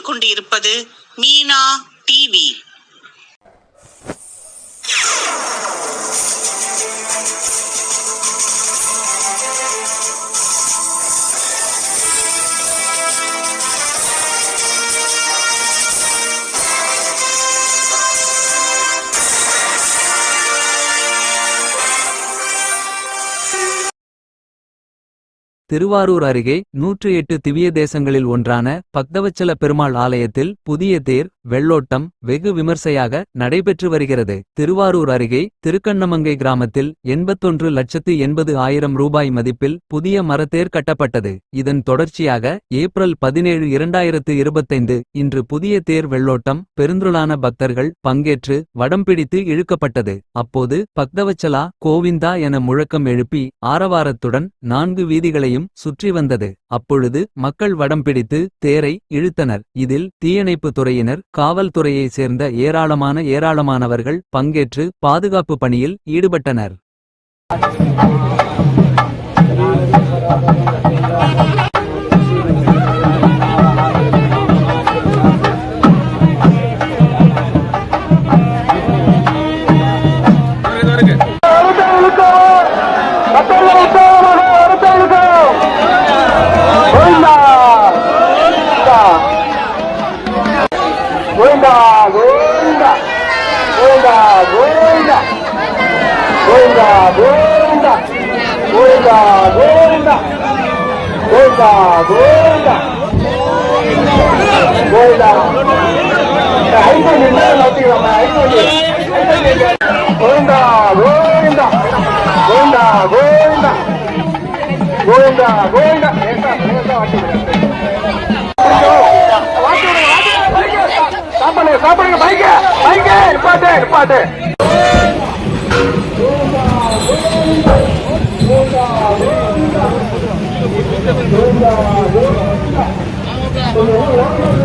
கேட்டுக்கொண்டிருப்பது மீனா டிவி. திருவாரூர் அருகே நூற்று எட்டு திவ்ய தேசங்களில் ஒன்றான பக்தவச்சல பெருமாள் ஆலயத்தில் புதிய தேர் வெள்ளோட்டம் வெகு விமர்சையாக நடைபெற்று வருகிறது. திருவாரூர் அருகே திருக்கண்ணமங்கை கிராமத்தில் எண்பத்தொன்று லட்சத்து எண்பது ஆயிரம் ரூபாய் மதிப்பில் புதிய மரத்தேர் கட்டப்பட்டது. இதன் தொடர்ச்சியாக ஏப்ரல் பதினேழு இரண்டாயிரத்து இருபத்தைந்து இன்று புதிய தேர் வெள்ளோட்டம் பெருந்துளான பக்தர்கள் பங்கேற்று வடம் பிடித்து இழுக்கப்பட்டது. அப்போது பக்தவச்சலா கோவிந்தா என முழக்கம் எழுப்பி ஆரவாரத்துடன் நான்கு வீதிகளையும் சுற்றி வந்தது. அப்பொழுது மக்கள் வடம் பிடித்து தேரை இழுத்தனர். இதில் தீயணைப்பு துறையினர் காவல்துறையை சேர்ந்த ஏராளமான ஏராளமானவர்கள் பங்கேற்று பாதுகாப்பு பணியில் ஈடுபட்டனர். Goinda, Goinda, Goinda, Goinda, Goinda, Goinda, Goinda, Goinda, Goinda, Goinda. ஐந்து நிமிடம் நோட்டிக்கலாம் ஐந்து கோவிந்தா கோவிந்தா கோவிந்தா கோவிந்தா கோவிந்தா கோவிந்தா லேசா லேசா வாட்டி சாப்பாடு சாப்பாடுங்க பைக்க பைக்க நிப்பாட்டு நிப்பாட்டு. இடிங்க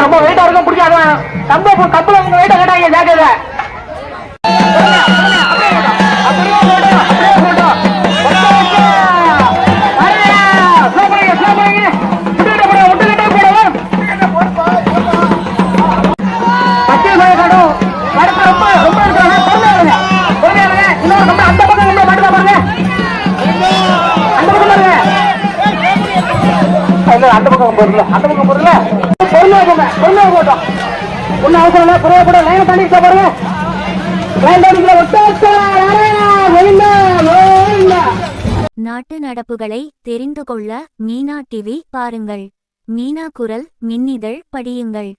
ரொம்ப வெயிட்டா இருக்கும் பிடிக்காது தம்ப கப்பல உங்க வெயிட்டா கேட்டாங்க ஜாக்கிரதை. இல்ல அந்த பக்கம் பொருள் அந்த பக்கம் பொருள் போட்டோம் அவசரம் இல்லை லைனை பாருங்க. லைன் ஒட்டாச்சா நாட்டு நடப்புகளை தெரிந்து கொள்ள மீனா டிவி பாருங்கள். மீனா குரல் மின்னிதழ் படியுங்கள்.